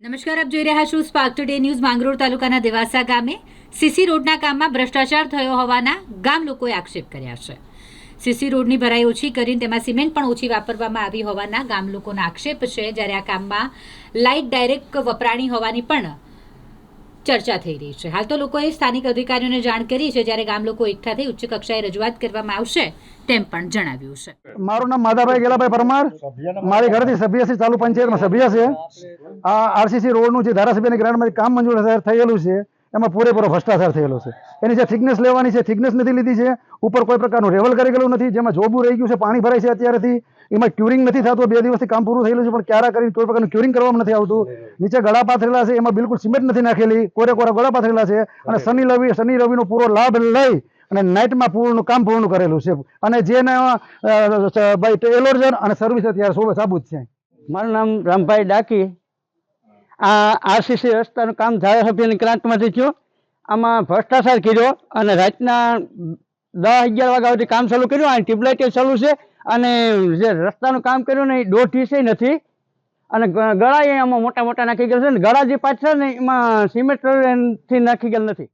નમસ્કાર, આપ જોઈ રહ્યા છો સ્પાર્ક ટુડે ન્યૂઝ માંગરોળ તાલુકાના દેવાસા ગામે. સીસી રોડના કામમાં ભ્રષ્ટાચાર થયો હોવાના ગામ લોકોએ આક્ષેપ કર્યા છે. સીસી રોડની ભરાઈ ઓછી કરીને તેમાં સિમેન્ટ પણ ઓછી વાપરવામાં આવી હોવાના ગામ લોકોના આક્ષેપ છે. જ્યારે આ કામમાં લાઇટ ડાયરેક્ટ વપરાણી હોવાની પણ ચર્ચા થઈ રહી છે. હાલ તો લોકોએ સ્થાનિક અધિકારીઓને જાણ કરી છે. જ્યારે ગામ લોકો એકઠા થઈ ઉચ્ચ કક્ષાએ રજૂઆત કરવામાં આવશે તેમ પણ જણાવ્યું છે. મારું નામ માધાભાઈ ગેલાભાઈ પરમાર. મારી ઘરેથી સભ્ય છે, ચાલુ પંચાયતમાં સભ્ય છે. આ આરસીસી રોડનું જે ધારાસભ્યની ગ્રાન્ટમાં કામ મંજૂર થયેલું છે એમાં પૂરેપૂરો ભ્રષ્ટાચાર થયેલો છે. એની જે થિકનેસ લેવાની છે થિકનેસ નથી લીધી છે ઉપર કોઈ પ્રકારનું રેવલ કરી ગયેલું નથી જેમાં જોબું રહી ગયું છે પાણી ભરાય છે અત્યારેથી એમાં ક્યુરિંગ નથી થતું બે દિવસથી કામ પૂરું થયેલું છે પણ ક્યારે કરીને કોઈ પ્રકારનું ક્યુરિંગ કરવામાં નથી આવતું. નીચે ગળા પાથરેલા છે એમાં બિલકુલ સિમેન્ટ નથી નાખેલી કોરે કોરા ગળા પાથરેલા છે અને શનિ રવિ શનિ રવિનો પૂરો લાભ લઈ અને નાઇટમાં પૂર્ણ કામ પૂર્ણ કરેલું છે. અને જેને ભાઈ એલોર્જન અને સર્વિસ અત્યારે સોબે સાબુત છે. મારું નામ રામભાઈ ડાકી આ આરસીસી રસ્તાનું કામ ધારાસભ્યની ગ્રાન્ટમાંથી થયું. આમાં ભ્રષ્ટાચાર કર્યો અને રાતના દસ અગિયાર વાગ્યા સુધી કામ ચાલુ કર્યું. અને ટ્યુબલાઇટ ચાલુ છે અને જે રસ્તાનું કામ કર્યું ને એ દોઢ વીસે નથી. અને ગળા એ આમાં મોટા મોટા નાખી ગયેલ છે ને ગળા જે પાછળ ને એમાં સિમેન્ટથી નાખી ગયેલ નથી.